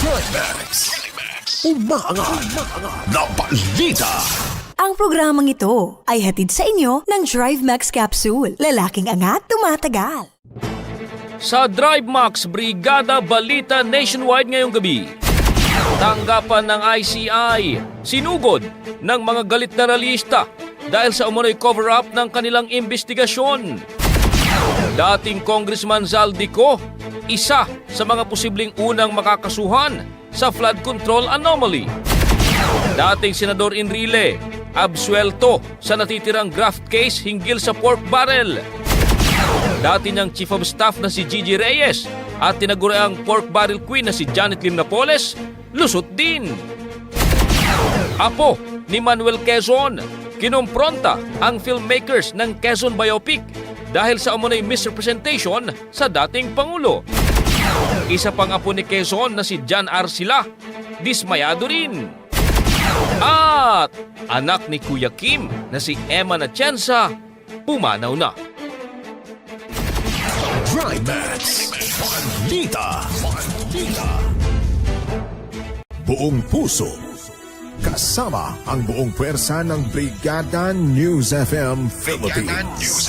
Drive Max. Umaangat na balita. Ang programang ito ay hatid sa inyo ng Drive Max Capsule. Lalaking angat, tumatagal. Sa Drive Max Brigada Balita Nationwide ngayong gabi. Tanggapan ng ICI, sinugod ng mga galit na realista dahil sa umunoy cover-up ng kanilang investigasyon. Dating Congressman Zaldico, isa sa mga posibleng unang makakasuhan sa flood control anomaly. Dating Senador Enrile, absuelto sa natitirang graft case hinggil sa pork barrel. Dati niyang Chief of Staff na si Gigi Reyes at tinaguriang pork barrel queen na si Janet Lim Napoles, lusot din. Apo ni Manuel Quezon, kinompronta ang filmmakers ng Quezon Biopic dahil sa umunoy misrepresentation sa dating Pangulo. Isa pang apo ni Quezon na si John Arcila, dismayado rin. At anak ni Kuya Kim na si Emma Nachensa, pumanaw na. Drive Max. Balita. Balita. Buong puso. Kasama ang buong pwersa ng Brigada News FM Philippines.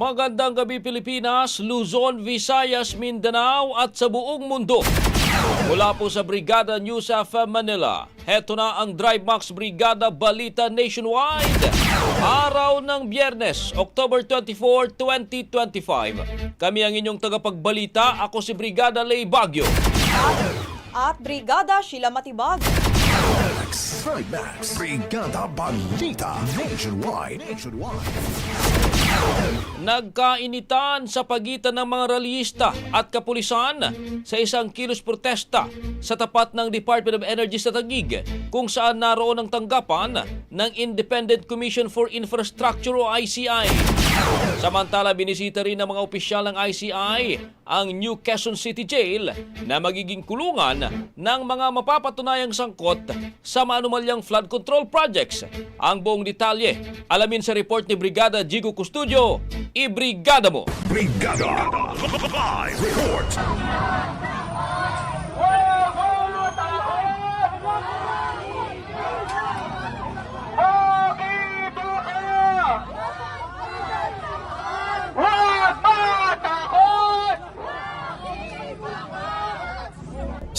Magandang gabi Pilipinas, Luzon, Visayas, Mindanao at sa buong mundo. Mula po sa Brigada News of Manila, heto na ang Drive Max Brigada Balita Nationwide. Araw ng Biyernes, October 24, 2025. Kami ang inyong tagapagbalita. Ako si Brigada Lay Bagyo. at Brigada Sheila Matibag. Thrive Max. Brigada Balita Nationwide. Nationwide. Nagkainitan sa pagitan ng mga realista at kapulisan sa isang kilos protesta sa tapat ng Department of Energy sa Taguig kung saan naroon ang tanggapan ng Independent Commission for Infrastructure o ICI. Samantala, binisita rin ng mga opisyal ng ICI ang New Quezon City Jail na magiging kulungan ng mga mapapatunayang sangkot sa maanumalyang flood control projects. Ang buong detalye, alamin sa report ni Brigada Jigo Custodio, i-brigada mo! Brigada Live Report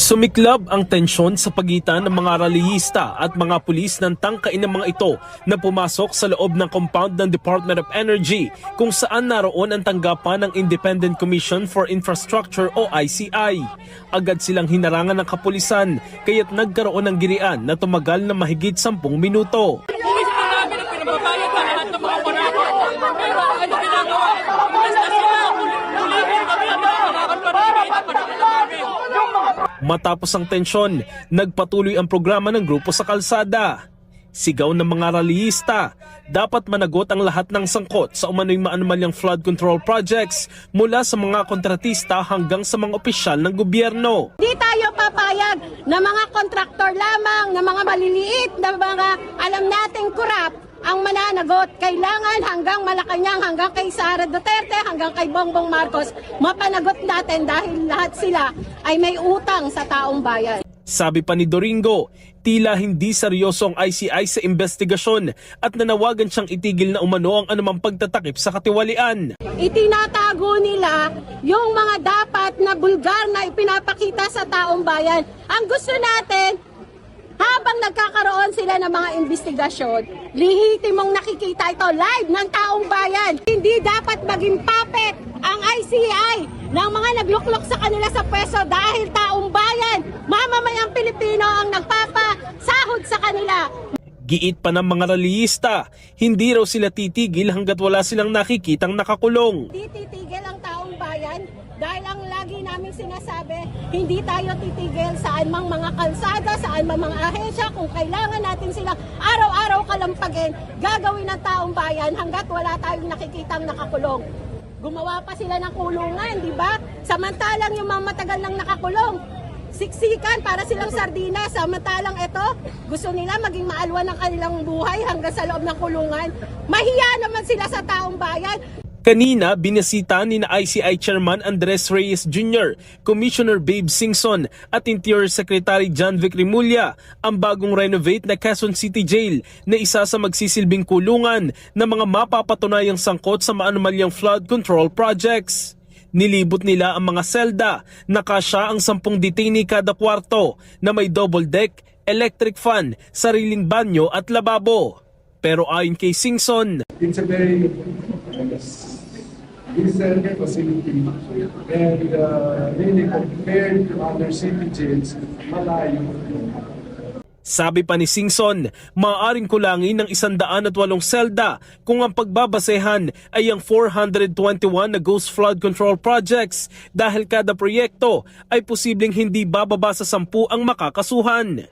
Sumiklab ang tensyon sa pagitan ng mga rallyista at mga pulis ng tangkain ng mga ito na pumasok sa loob ng compound ng Department of Energy kung saan naroon ang tanggapan ng Independent Commission for Infrastructure o ICI. Agad silang hinarangan ng kapulisan kaya't nagkaroon ng girian na tumagal na mahigit 10 minuto. Inisip namin ang pinababayad ng lahat ng mga panahon. Pero ano ginagawa? Basta sila, ulitin kami ang mga nakakapanitin at panahon namin. Matapos ang tensyon, nagpatuloy ang programa ng grupo sa kalsada. Sigaw ng mga rallyista, dapat managot ang lahat ng sangkot sa umano'y maanumalyang flood control projects mula sa mga kontratista hanggang sa mga opisyal ng gobyerno. Di tayo papayag na mga kontraktor lamang, na mga maliliit, na mga alam nating kurap ang mananagot. Kailangan hanggang Malacanang, hanggang kay Sara Duterte, hanggang kay Bongbong Marcos, mapanagot natin dahil lahat sila ay may utang sa taong bayan. Sabi pa ni Doringo, tila hindi seryoso ang ICI sa investigasyon at nanawagan siyang itigil na umano ang anumang pagtatakip sa katiwalian. Itinatago nila yung mga dapat na bulgar na ipinapakita sa taong bayan. Ang gusto natin, habang nagkakaroon sila ng mga investigasyon, lihitimong nakikita ito live ng taong bayan. Hindi dapat maging puppet ang ICI ng mga nagluklok sa kanila sa pwesto dahil taong bayan, mamamayang Pilipino ang nagpapasahod sa kanila. Giit pa ng mga rallyista, hindi raw sila titigil hanggat wala silang nakikitang nakakulong. Hindi titigil ang taong bayan dahil ang lagi naming sinasabi, hindi tayo titigil saan mang mga kalsada, saan mang mga ahensya, kung kailangan natin silang araw-araw kalampagin, gagawin ng taong bayan hanggat wala tayong nakikitang nakakulong. Gumawa pa sila ng kulungan, di ba? Samantalang yung mga matagal nang nakakulong, siksikan para silang sardina. Samantalang ito, gusto nila maging maalwan ng kanilang buhay hanggang sa loob ng kulungan. Mahiya naman sila sa taong bayan. Kanina, binasita ni na ICI Chairman Andres Reyes Jr., Commissioner Babe Singson at Interior Secretary John Vic Rimulya ang bagong renovate na Quezon City Jail na isa sa magsisilbing kulungan ng mga mapapatunayang sangkot sa maanumalyang flood control projects. Nilibot nila ang mga selda na kasya ang sampung detainee kada kwarto na may double deck, electric fan, sariling banyo at lababo. Pero ayon kay Singson, it's a very decent facility and uh, really compared to other city jails, malayo. Sabi pa ni Singson, maaaring kulangin ng 108 selda kung ang pagbabasehan ay ang 421 na ghost flood control projects dahil kada proyekto ay posibleng hindi bababa sa 10 ang makakasuhan.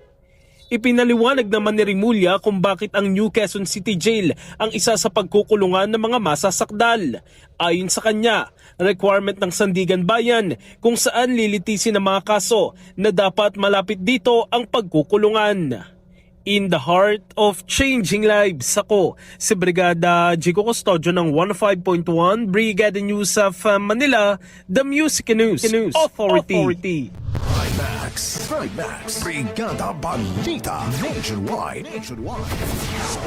Ipinaliwanag naman ni Rimulya kung bakit ang New Quezon City Jail ang isa sa pagkukulungan ng mga masasakdal. Ayon sa kanya, requirement ng Sandigan Bayan kung saan lilitisin ang mga kaso na dapat malapit dito ang pagkukulungan. In the heart of changing lives, ako si Brigada Jico Custodio ng 15.1 Brigada News of uh, Manila, The Music News, Authority. Max Max Brigada Balita Nationwide. Nationwide.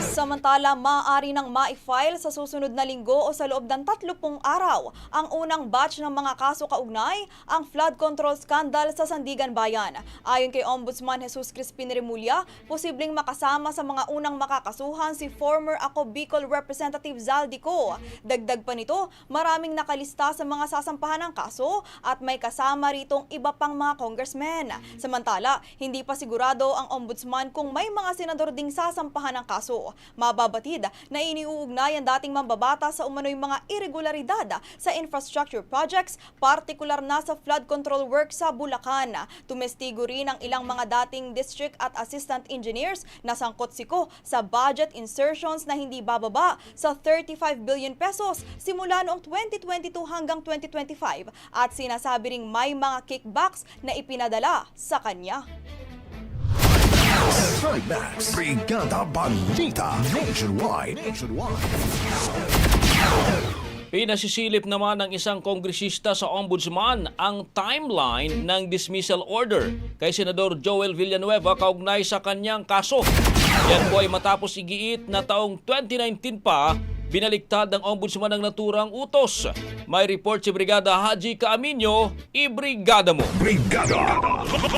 Samantala, maaari nang ma-file sa susunod na linggo o sa loob ng 30 araw. Ang unang batch ng mga kaso kaugnay ang flood control scandal sa Sandigan Bayan. Ayon kay Ombudsman Jesus Crispin Remulla, posibleng makasama sa mga unang makakasuhan si former Ako Bicol Representative Zaldico. Dagdag pa nito, maraming nakalista sa mga sasampahan ng kaso at may kasama ritong iba pang mga congressmen. Samantala, hindi pa sigurado ang ombudsman kung may mga senador ding sasampahan ng kaso. Mababatid na iniuugnay ang dating mambabata sa umano'y mga irregularidad sa infrastructure projects, partikular na sa flood control work sa Bulacan. Tumestigo rin ang ilang mga dating district at assistant engineers na sangkot siko sa budget insertions na hindi bababa sa 35 billion pesos simula noong 2022 hanggang 2025 at sinasabi ring may mga kickbacks na ipinadala sa kanya. Trimax, Brigada Nationwide. Nationwide. Pinasisilip naman ng isang kongresista sa ombudsman ang timeline ng dismissal order kay Senador Joel Villanueva kaugnay sa kanyang kaso. Yan po ay matapos igiit na taong 2019 pa binaliktad ng ombudsman ng naturang utos. May report si Brigada Haji Kaaminyo, ibrigada mo. Brigada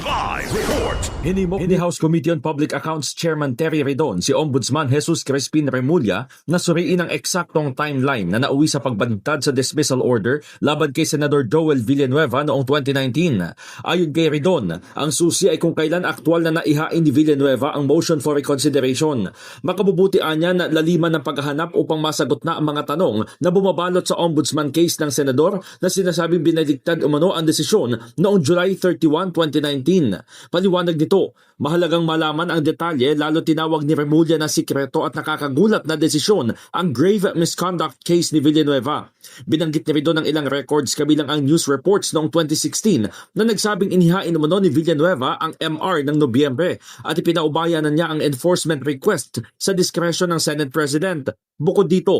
Live Report. Hinimok ni House Committee on Public Accounts Chairman Terry Redon si Ombudsman Jesus Crispin Remulla na suriin ang eksaktong timeline na nauwi sa pagbantad sa dismissal order laban kay Senador Joel Villanueva noong 2019. Ayon kay Redon, ang susi ay kung kailan aktwal na naihain ni Villanueva ang motion for reconsideration. Makabubutian niya na laliman ng paghahanap upang masagot na ang mga tanong na bumabalot sa ombudsman case ng senador na sinasabing binaliktad umano ang desisyon noong July 31, 2019. Paliwanag nito, mahalagang malaman ang detalye lalo tinawag ni Remulla na sikreto at nakakagulat na desisyon ang grave misconduct case ni Villanueva. Binanggit ni Rido ng ilang records kabilang ang news reports noong 2016 na nagsabing inihain umano ni Villanueva ang MR ng Nobyembre at ipinaubayanan niya ang enforcement request sa diskresyon ng Senate President. Bukod dito,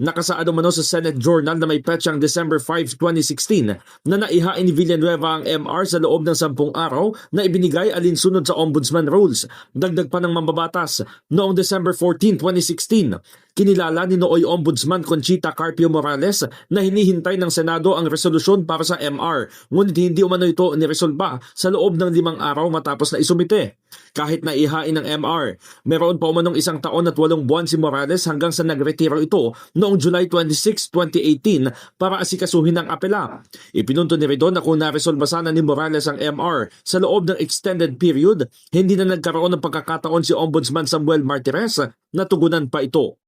Nakasaad umano sa Senate Journal na may petsang December 5, 2016 na naihain ni Villanueva ang MR sa loob ng sampung araw na ibinigay alinsunod sa Ombudsman Rules. Dagdag pa ng mambabatas, noong December 14, 2016, kinilala ni Nooy Ombudsman Conchita Carpio Morales na hinihintay ng Senado ang resolusyon para sa MR, ngunit hindi umano ito niresolba sa loob ng limang araw matapos na isumite. Kahit na ihain ng MR, meron pa umanong isang taon at walong buwan si Morales hanggang sa nagretiro ito noong July 26, 2018 para asikasuhin ang apela. Ipinunto ni Redon na kung naresolba sana ni Morales ang MR sa loob ng extended period, hindi na nagkaroon ng pagkakataon si Ombudsman Samuel Martires na tugunan pa ito.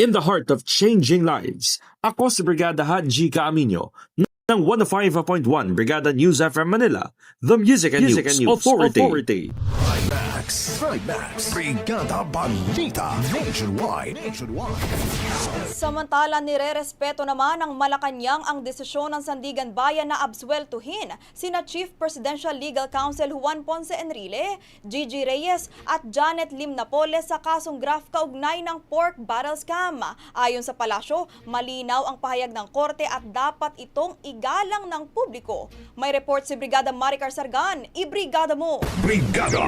In the heart of changing lives, ako si Brigada Haji Kaaminyo ng 105.1 Brigada News FM Manila, the Music and, Music News, and News Authority. Authority. Trimax, Trimax, Brigada Balita Nationwide. Nationwide. Samantala, nire-respeto naman ng Malacanang ang desisyon ng Sandigan Bayan na absueltuhin sina Chief Presidential Legal Counsel Juan Ponce Enrile, Gigi Reyes at Janet Lim Napoles sa kasong graft kaugnay ng pork barrel scam. Ayon sa palasyo, malinaw ang pahayag ng korte at dapat itong igalang ng publiko. May report si Brigada Maricar Sargan, ibrigada mo! Brigada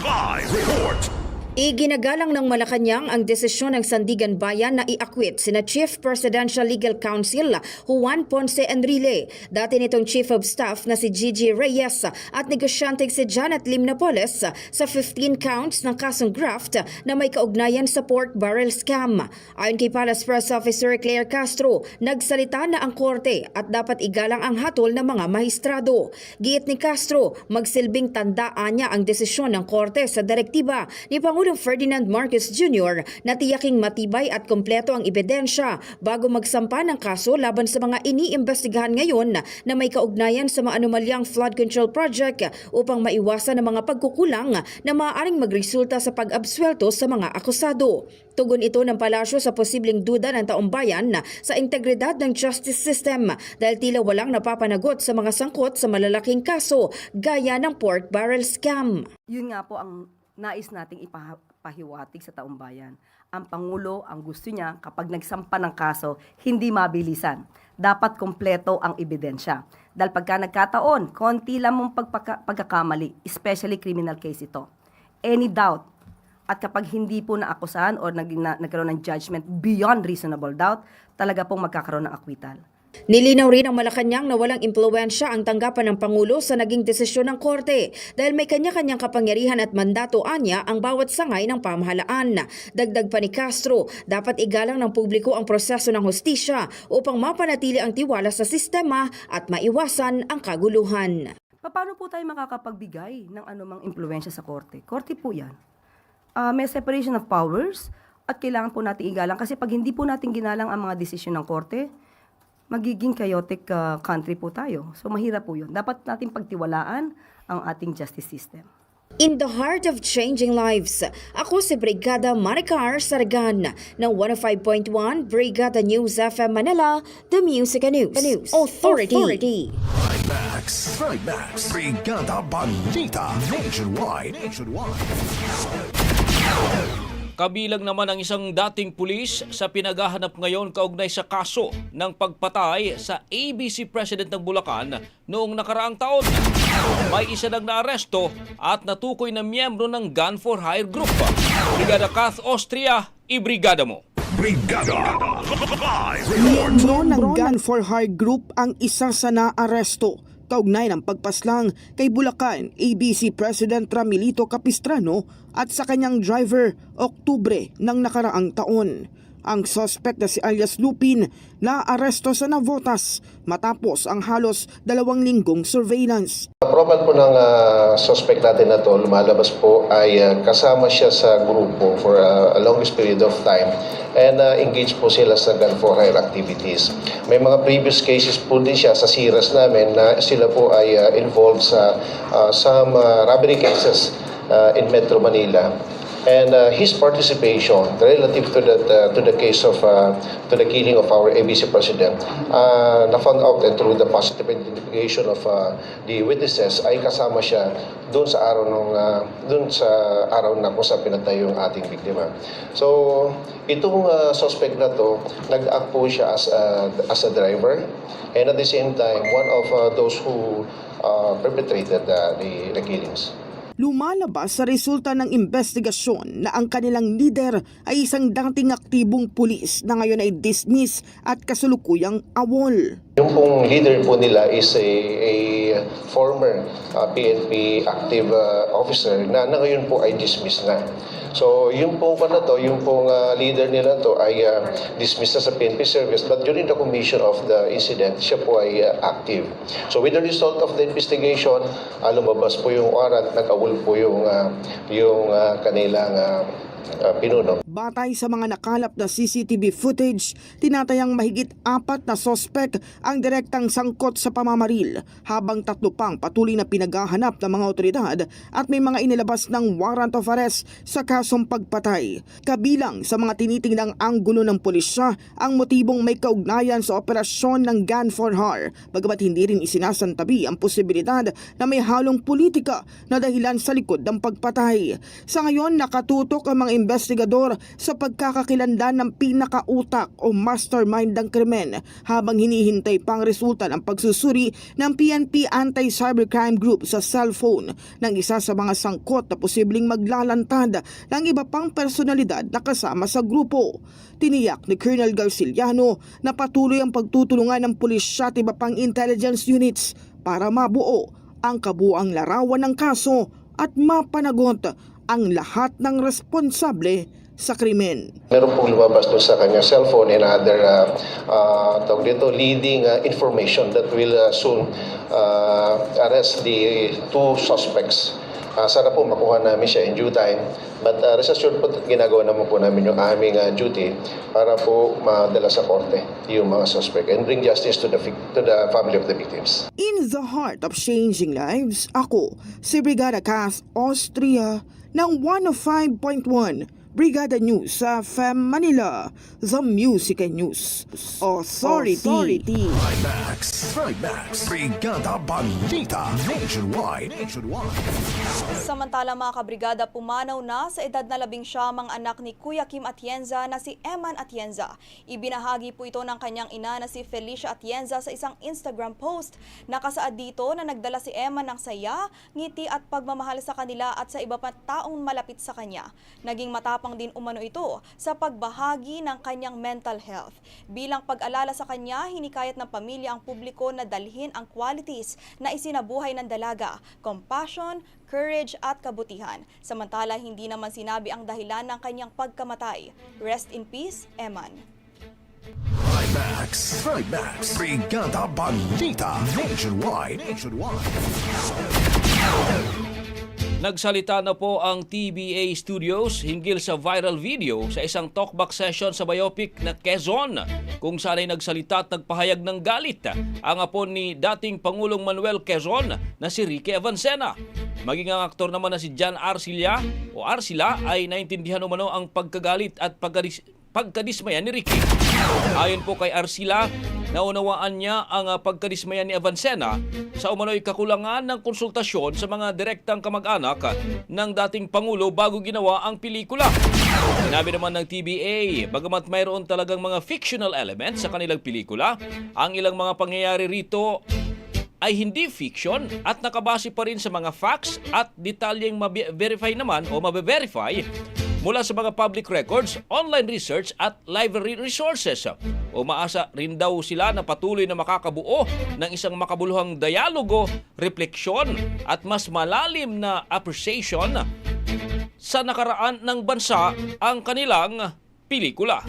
Live Report. Iginagalang ng Malacanang ang desisyon ng Sandigan Bayan na i-acquit sina Chief Presidential Legal Counsel Juan Ponce Enrile, dati nitong Chief of Staff na si Gigi Reyes at negosyanteng si Janet Lim Napoles sa 15 counts ng kasong graft na may kaugnayan sa pork barrel scam. Ayon kay Palace Press Officer Claire Castro, nagsalita na ang korte at dapat igalang ang hatol ng mga mahistrado. Giit ni Castro, magsilbing tandaan niya ang desisyon ng korte sa direktiba ni Pangulong Ferdinand Marcos Jr. na tiyaking matibay at kompleto ang ebidensya bago magsampa ng kaso laban sa mga iniimbestigahan ngayon na may kaugnayan sa mga anomalyang flood control project upang maiwasan ang mga pagkukulang na maaaring magresulta sa pag-abswelto sa mga akusado. Tugon ito ng palasyo sa posibleng duda ng taong bayan sa integridad ng justice system dahil tila walang napapanagot sa mga sangkot sa malalaking kaso gaya ng pork barrel scam. Yun nga po ang nais nating ipahiwatig sa taong bayan. Ang Pangulo, ang gusto niya, kapag nagsampa ng kaso, hindi mabilisan. Dapat kompleto ang ebidensya. Dahil pagka nagkataon, konti lang mong pagpaka- pagkakamali, especially criminal case ito. Any doubt, at kapag hindi po naakusahan or nag, na, nagkaroon ng judgment beyond reasonable doubt, talaga pong magkakaroon ng acquittal. Nilinaw rin ng Malacanang na walang impluensya ang tanggapan ng Pangulo sa naging desisyon ng Korte dahil may kanya-kanyang kapangyarihan at mandato anya ang bawat sangay ng pamahalaan. Dagdag pa ni Castro, dapat igalang ng publiko ang proseso ng hostisya upang mapanatili ang tiwala sa sistema at maiwasan ang kaguluhan. Paano po tayo makakapagbigay ng anumang impluensya sa korte? Korte po yan. Ah, may separation of powers at kailangan po natin igalang kasi pag hindi po natin ginalang ang mga desisyon ng korte, magiging chaotic ah, country po tayo. So mahirap po yun. Dapat natin pagtiwalaan ang ating justice system. In the heart of changing lives, ako si Brigada Maricar Sargan ng 105.1 Brigada News FM Manila, the Music and News, Authority. Trimax, Max. Trimax. Brigada Balita. Nationwide. Nationwide. Kabilang naman ang isang dating pulis sa pinaghahanap ngayon kaugnay sa kaso ng pagpatay sa ABC President ng Bulacan noong nakaraang taon. May isa nang naaresto at natukoy na miyembro ng Gun for Hire Group. Brigada Kath Austria, ibrigada mo. Brigada. Miyembro ng Gun for Hire Group ang isa sa naaresto kaugnay ng pagpaslang kay Bulacan ABC President Ramilito Capistrano at sa kanyang driver Oktubre ng nakaraang taon. Ang suspect na si alias Lupin na aresto sa Navotas matapos ang halos dalawang linggong surveillance. Profile po ng ah, suspect natin na to, lumalabas po ay ah, kasama siya sa grupo for ah, a longest period of time and ah, engaged po sila sa gun for hire activities. May mga previous cases po din siya sa siras namin na sila po ay ah, involved sa ah, some ah, robbery cases ah, in Metro Manila. And uh, his participation relative to that uh, to the case of uh, to the killing of our ABC president, uh, na found out and through the positive identification of uh, the witnesses ay kasama siya doon sa araw ng uh, doon sa araw na kung saan pinatay yung ating biktima. So itong uh, suspect na to nag-act po siya as a, as a driver and at the same time one of uh, those who uh, perpetrated uh, the, the killings. Lumalabas sa resulta ng investigasyon na ang kanilang leader ay isang dating aktibong pulis na ngayon ay dismiss at kasulukuyang awol. Yung pong leader po nila is a, a former uh, PNP active uh, officer na, na ngayon po ay dismissed na. So yung pong ano to, yung pong uh, leader nila to ay uh, dismissed na sa PNP service but during the commission of the incident, siya po ay uh, active. So with the result of the investigation, uh, lumabas po yung warrant, nag-awol po yung, uh, yung uh, kanilang uh, uh, pinuno. Batay sa mga nakalap na CCTV footage, tinatayang mahigit apat na sospek ang direktang sangkot sa pamamaril habang tatlo pang patuloy na pinaghahanap ng mga otoridad at may mga inilabas ng warrant of arrest sa kasong pagpatay. Kabilang sa mga tinitingnang anggulo ng pulisya ang motibong may kaugnayan sa operasyon ng Gun for Hire bagamat hindi rin isinasantabi ang posibilidad na may halong politika na dahilan sa likod ng pagpatay. Sa ngayon, nakatutok ang mga investigador sa pagkakakilandan ng pinakautak o mastermind ng krimen habang hinihintay pang resulta ng pagsusuri ng PNP Anti-Cybercrime Group sa cellphone ng isa sa mga sangkot na posibleng maglalantad ng iba pang personalidad na kasama sa grupo. Tiniyak ni Colonel Garciliano na patuloy ang pagtutulungan ng pulisya at iba pang intelligence units para mabuo ang kabuang larawan ng kaso at mapanagot ang lahat ng responsable sa krimen. Meron pong lumabas doon sa kanyang cellphone and other uh, uh, tawag dito, leading uh, information that will uh, soon uh, arrest the two suspects. Uh, sana po makuha namin siya in due time. But uh, rest assured po, ginagawa naman po namin yung aming uh, duty para po madala sa korte yung mga suspect and bring justice to the, to the family of the victims. In the heart of changing lives, ako si Brigada Cass Austria ng 105.1 Brigada News sa FM Manila, The Music and News Authority. Trimax. Trimax. Brigada Balita. Nationwide. Nationwide. Samantala mga kabrigada, pumanaw na sa edad na labing siyamang anak ni Kuya Kim Atienza na si Eman Atienza. Ibinahagi po ito ng kanyang ina na si Felicia Atienza sa isang Instagram post. Nakasaad dito na nagdala si Eman ng saya, ngiti at pagmamahal sa kanila at sa iba pa taong malapit sa kanya. Naging matapang din umano ito sa pagbahagi ng kanyang mental health. Bilang pag-alala sa kanya, hinikayat ng pamilya ang publiko na dalhin ang qualities na isinabuhay ng dalaga, compassion, courage at kabutihan. Samantala, hindi naman sinabi ang dahilan ng kanyang pagkamatay. Rest in peace, Eman. Trimax. Trimax. Brigada Balita. Nationwide. Nationwide. Nagsalita na po ang TBA Studios hinggil sa viral video sa isang talkback session sa biopic na Quezon kung saan ay nagsalita at nagpahayag ng galit ang apo ni dating Pangulong Manuel Quezon na si Ricky Evancena. Maging ang aktor naman na si Jan Arcilla o Arcila ay naintindihan umano ang pagkagalit at pagkadis pagkadismaya ni Ricky. Ayon po kay Arcila, Naunawaan niya ang ah, pagkadismaya ni Avancena sa umano'y kakulangan ng konsultasyon sa mga direktang kamag-anak ng dating Pangulo bago ginawa ang pelikula. Sinabi naman ng TBA, bagamat mayroon talagang mga fictional elements sa kanilang pelikula, ang ilang mga pangyayari rito ay hindi fiction at nakabase pa rin sa mga facts at detalyeng mabe-verify naman o mabe-verify mula sa mga public records, online research at library resources. Umaasa rin daw sila na patuloy na makakabuo ng isang makabuluhang dialogo, refleksyon at mas malalim na appreciation sa nakaraan ng bansa ang kanilang pelikula.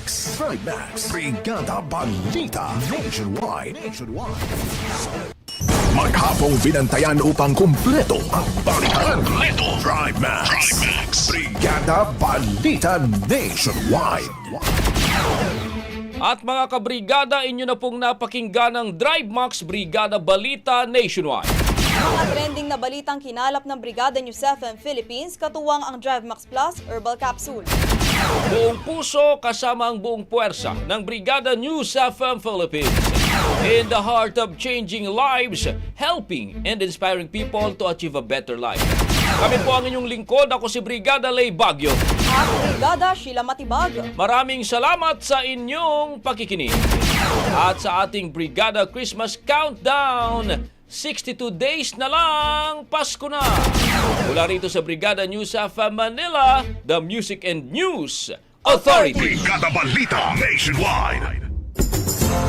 Trimax. Trimax. Brigada Balita. Nationwide. Nationwide. Maghapong binantayan upang kumpleto ang balitan. Kumpleto. Trimax. Trimax. Brigada Balita Nationwide. At mga kabrigada, inyo na pong napakinggan ang Drive Max Brigada Balita Nationwide. Mga trending na balitang kinalap ng Brigada News FM Philippines, katuwang ang Drive Max Plus Herbal Capsule. Buong puso kasama ang buong puwersa ng Brigada News FM Philippines. In the heart of changing lives, helping and inspiring people to achieve a better life. Kami po ang inyong lingkod. Ako si Brigada Lay Bagyo. At Brigada Sheila Matibag. Maraming salamat sa inyong pakikinig. At sa ating Brigada Christmas Countdown, 62 days na lang, Pasko na! Mula rito sa Brigada News of Manila, the Music and News Authority. Brigada Balita Nationwide.